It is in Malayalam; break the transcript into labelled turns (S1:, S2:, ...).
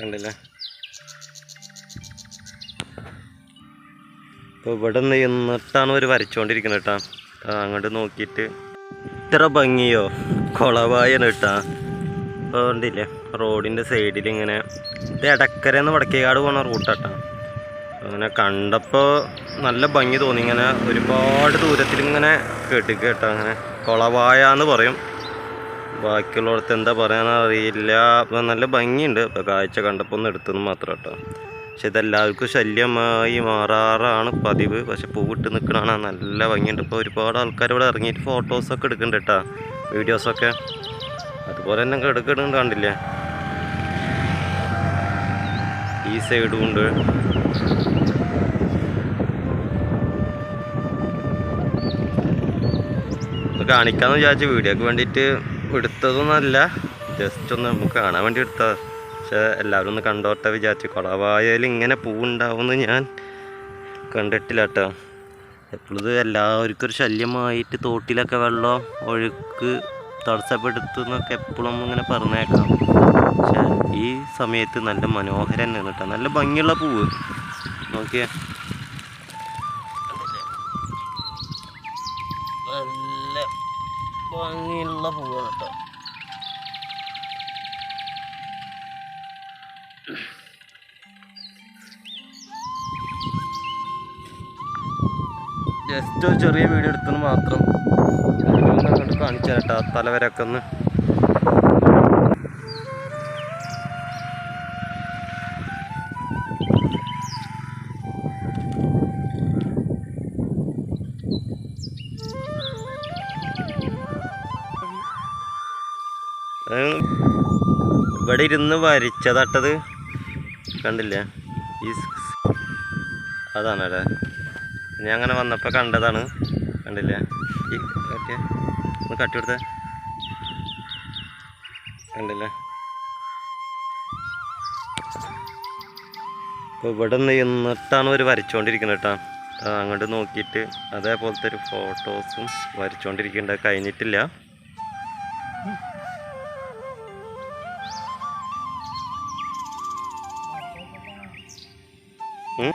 S1: കണ്ടില്ലേ. ഇപ്പോൾ ഇവിടെ നിന്നിട്ടാണ് ഒരു വരച്ചുകൊണ്ടിരിക്കുന്നത് കേട്ടാ അങ്ങോട്ട് നോക്കിയിട്ട് ഇത്ര ഭംഗിയോ? കുളവായാണ് കേട്ടാ ഇപ്പോൾ കണ്ടില്ലേ റോഡിന്റെ സൈഡിൽ ഇങ്ങനെ ഇത് എടക്കരന്ന് വടക്കേക്കാട് പോണ റൂട്ടാട്ടാ അങ്ങനെ കണ്ടപ്പോൾ നല്ല ഭംഗി തോന്നി. ഇങ്ങനെ ഒരുപാട് ദൂരത്തിൽ ഇങ്ങനെ കേട്ടിക്കേട്ടോ അങ്ങനെ കുളവായ എന്ന് പറയും. ബാക്കിയുള്ളടത്ത് എന്താ പറയാനറിയില്ല അപ്പം നല്ല ഭംഗിയുണ്ട്. ഇപ്പം കാഴ്ച കണ്ടപ്പോൾ ഒന്ന് എടുത്തെന്ന് മാത്രം കേട്ടോ. പക്ഷെ ഇതെല്ലാവർക്കും ശല്യമായി മാറാറാണ് പതിവ്. പക്ഷെ പൂവിട്ട് നിൽക്കണതാണ് നല്ല ഭംഗിയുണ്ട്. ഇപ്പോൾ ഒരുപാട് ആൾക്കാർ ഇവിടെ ഇറങ്ങിയിട്ട് ഫോട്ടോസൊക്കെ എടുക്കുന്നുണ്ട് കേട്ടോ. വീഡിയോസൊക്കെ അതുപോലെ തന്നെ എടുക്കണം കണ്ടില്ലേ? ഈ സൈഡും ഉണ്ട്. കാണിക്കാന്ന് വിചാരിച്ചു വീഡിയോക്ക് വേണ്ടിയിട്ട് എടുത്തതൊന്നല്ല. ജസ്റ്റ് ഒന്ന് നമുക്ക് കാണാൻ വേണ്ടി എടുത്താ. പക്ഷെ എല്ലാവരും ഒന്ന് കണ്ടോട്ടെ വിചാരിച്ചു. കുളവായാലും ഇങ്ങനെ പൂവുണ്ടാവുമെന്ന് ഞാൻ കണ്ടിട്ടില്ല കേട്ടോ എപ്പോഴും ഇത് എല്ലാവർക്കും ഒരു ശല്യമായിട്ട് തോട്ടിലൊക്കെ വെള്ളം ഒഴുക്ക് തടസ്സപ്പെടുത്തുന്നൊക്കെ എപ്പോഴും ഇങ്ങനെ പറഞ്ഞേക്കാം. പക്ഷെ ഈ സമയത്ത് നല്ല മനോഹരം തന്നെയാണ് കേട്ടോ. നല്ല ഭംഗിയുള്ള പൂവ്. നോക്കിയേ. ഭംഗിയുള്ള പൂവാണ് കേട്ടോ. ജസ്റ്റ് ഒരു ചെറിയ വീഡിയോ എടുത്തെന്ന് മാത്രം. കാണിച്ചു തരട്ടോ തലവരൊക്കെ ഒന്ന്. ഇവിടെ ഇരുന്ന് വരച്ചതട്ടത് കണ്ടില്ല. ഈ അതാണ് അല്ലേ ഞാൻ അങ്ങനെ വന്നപ്പോൾ കണ്ടതാണ്. കണ്ടില്ല. ഈ ഓക്കെ. ഒന്ന് കട്ടി കണ്ടില്ല. അപ്പോൾ ഇവിടെ നിന്നിട്ടാണ് ഒരു വരച്ചുകൊണ്ടിരിക്കുന്നത് കേട്ടോ. അങ്ങോട്ട് നോക്കിയിട്ട് അതേപോലത്തെ ഒരു ഫോട്ടോസും വരച്ചുകൊണ്ടിരിക്കുന്നുണ്ട് കഴിഞ്ഞിട്ടില്ല. Hum?